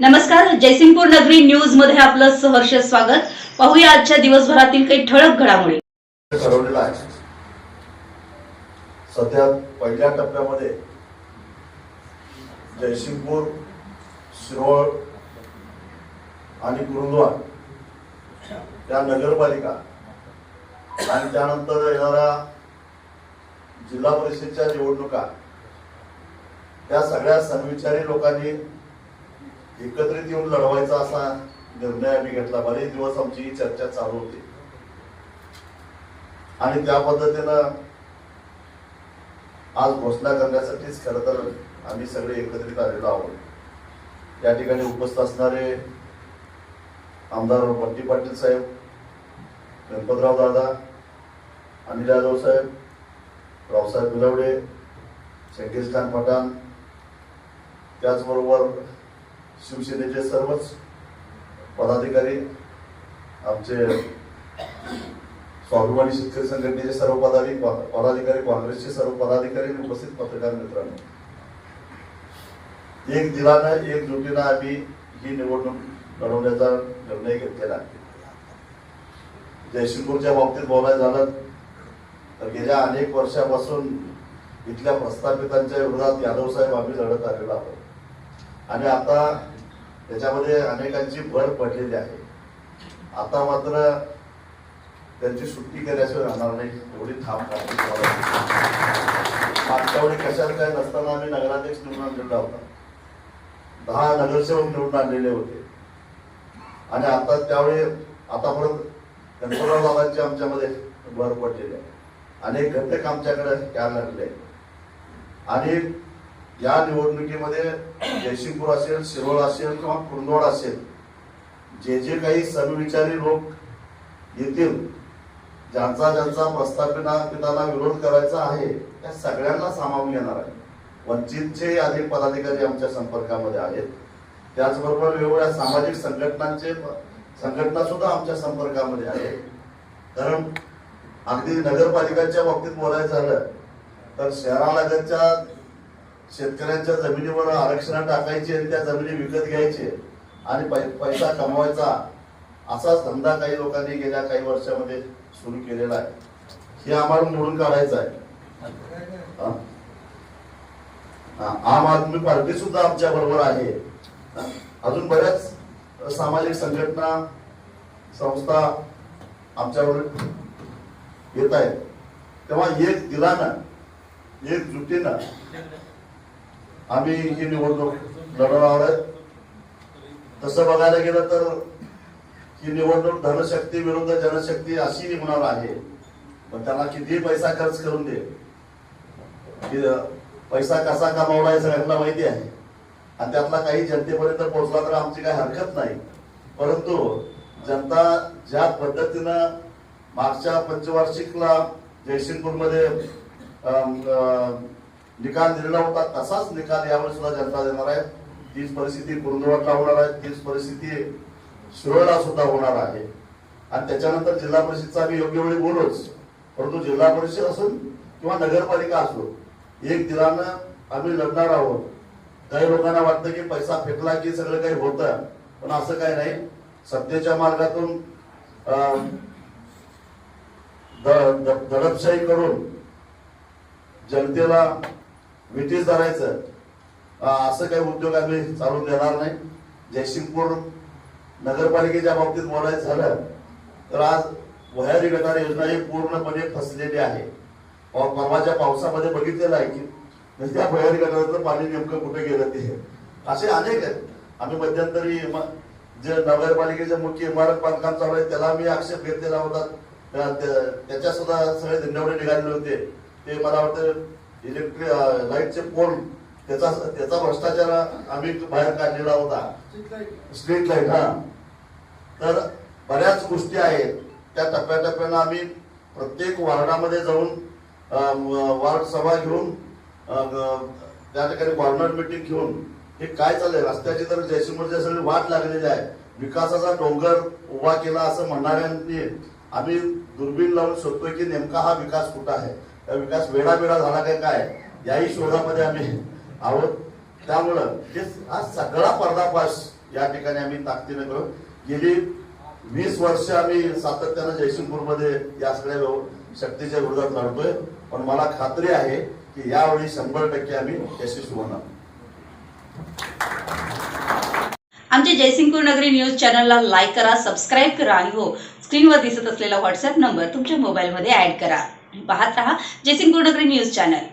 नमस्कार जयसिंगपूर नगरी न्यूजमध्ये आपलं सहर्ष स्वागत. पाहूया आजच्या दिवसभरातील काही ठळक घडामोडी. ठरवलेला आहे. सध्या पहिल्या टप्प्यामध्ये जयसिंगपूर शिरोळ आणि कुरुंदवाड या नगरपालिका आणि त्यानंतर येणाऱ्या जिल्हा परिषदच्या निवडणुका त्या सगळ्या समविचारी लोकांनी एकत्रित येऊन लढवायचा असा निर्णय आम्ही घेतला. बरेच दिवस आमची ही चर्चा चालू होती. आणि त्या पद्धतीनं आज घोषणा करण्यासाठीच खरं तर आम्ही सगळे एकत्रित आलेलो आहोत. त्या ठिकाणी उपस्थित असणारे आमदार बंटी पाटील साहेब गणपतराव दादा अनिल यादव साहेब रावसाहेब बिलवडे शंकेश खान पठाण त्याचबरोबर शिवसेनेचे सर्वच पदाधिकारी आमचे स्वाभिमानी शेतकरी संघटनेचे सर्व पदाधिकारी पदाधिकारी काँग्रेसचे सर्व पदाधिकारी आणि उपस्थित पत्रकार मित्रांनो. एक दिलानं एक जुटीनं आम्ही ही निवडणूक लढवण्याचा निर्णय घेतलेला आहे. जयसिंगपूरच्या बाबतीत बोलायचं झालं तर गेल्या अनेक वर्षापासून इथल्या प्रस्थापितांच्या विरोधात यादव साहेब आम्ही लढत आलेलो आहोत. आणि आता त्याच्यामध्ये अनेकांची भर पडलेली आहे. आता मात्र त्यांची सुट्टी केल्याशिवाय राहणार नाही एवढी थांब खात्री मागच्या वेळी कशाला काय नसताना आम्ही नगराध्यक्ष निवडून आणलेला होता. दहा नगरसेवक निवडून आणलेले होते. आणि आता त्यावेळी आतापर्यंत गणपतराव बाबांची आमच्यामध्ये भर पडलेली आहे. अनेक घटक आमच्याकडे यायला लागले आणि या निवडणुकीमध्ये जयसिंगपूर असेल शिरोळ असेल किंवा कुंदवाड असेल जे जे काही समविचारी लोक येतील ज्यांचा ज्यांचा प्रस्थापना पितांना विरोध करायचा आहे त्या सगळ्यांना सामावून घेणार आहे. वंचितचे अनेक पदाधिकारी आमच्या संपर्कामध्ये आहेत. त्याचबरोबर वेगवेगळ्या सामाजिक संघटनांचे संघटना सुद्धा आमच्या संपर्कामध्ये आहेत. कारण अगदी नगरपालिकांच्या बाबतीत बोलायचं झालं तर शहरालगतच्या शेतकऱ्यांच्या जमिनीवर आरक्षण टाकायचे आणि त्या जमिनी विकत घ्यायचे आणि पै पैसा कमवायचा असाच धंदा काही लोकांनी गेल्या काही वर्षामध्ये सुरू केलेला आहे. हे आम्हाला मोडून काढायचं आहे. आम आदमी पार्टी सुद्धा आमच्या बरोबर आहे. अजून बऱ्याच सामाजिक संघटना संस्था आमच्याबरोबर येत आहेत. तेव्हा एक दिलानं एक जुटीनं आम्ही ही निवडणूक लढवणार आहे तसं बघायला गेलं तर ही निवडणूक धनशक्ती विरुद्ध जनशक्ती अशी निघणार आहे. पण त्यांना किती पैसा खर्च करून दे. की, पैसा कसा कमावला हे सगळ्यांना माहिती आहे. आणि त्यातला काही जनतेपर्यंत पोहोचला तर आमची काही हरकत नाही. परंतु जनता ज्या पद्धतीनं मागच्या पंचवार्षिकला जयसिंगपूरमध्ये निकाल दिलेला होता तसाच निकाल यावेळी सुद्धा जनता देणार आहे. तीच परिस्थिती कुरुंदवडला होणार आहे तीच परिस्थिती शिरोळला सुद्धा होणार आहे. आणि त्याच्यानंतर जिल्हा परिषदचा आम्ही योग्य वेळी बोलूच परंतु जिल्हा परिषद असून किंवा नगरपालिका असो एक दिलानं आम्ही लढणार आहोत. काही लोकांना वाटतं की पैसा फेकला की सगळं काही होतं पण असं काही नाही. सत्तेच्या मार्गातून अं, दडपशाही करून जनतेला विटीस धरायचं असं काही उद्योग आम्ही चालून देणार नाही. जयसिंगपूर नगरपालिकेच्या बाबतीत बोलायचं झालं तर आज वह्यारी गटार योजना ही पूर्णपणे फसलेली आहे. परवाच्या पावसामध्ये बघितलेलं आहे की म्हणजे त्या भयारी गटारातलं पाणी नेमकं कुठे गेलं ते. असे अनेक आहेत. आम्ही मध्यंतरी जे नगरपालिकेचे मुख्य इमारत बांधकाम चालू आहे त्याला मी आक्षेप घेतलेला होता. त्या- त्या- त्याच्या सुद्धा सगळे धंदेवडे निघालेले होते. ते मला वाटतं इलेक्ट्रिक लाईटचे पोल त्याचा त्याचा भ्रष्टाचार आम्ही बाहेर काढलेला होता. स्ट्रीट लाइट हा. तर बऱ्याच गोष्टी आहेत. त्या टप्प्याटप्प्यानं आम्ही प्रत्येक वार्डामध्ये जाऊन वार्ड सभा घेऊन त्या ठिकाणी कॉर्नर मिटिंग घेऊन हे काय चाललंय? रस्त्याची तर जयसिंगपूरच्या सगळी वाट लागलेली आहे. विकासाचा डोंगर उभा केला असं म्हणणाऱ्यांनी आम्ही दुर्बीण लावून शोधतोय की नेमका हा विकास कुठं आहे? हा विकास वेळा झाला काय काय याही शोधामध्ये आम्ही आहोत. त्यामुळं हे हा सगळा पर्दाफाश या ठिकाणी आम्ही ताकदीने करू गेली वीस वर्ष आम्ही सातत्यानं जयसिंगपूरमध्ये या सगळ्या शक्तीच्या विरोधात लढतोय. पण मला खात्री आहे की यावेळी शंभर टक्के आम्ही यशस्वी होणार. आमच्या जयसिंगपूर नगरी न्यूज चॅनलला लाईक करा सबस्क्राईब करा आणि हो स्क्रीनवर दिसत असलेला व्हॉट्सअप नंबर तुमच्या मोबाईलमध्ये ऍड करा. पाहत रहा. जयसिंग नगरी न्यूज चॅनल.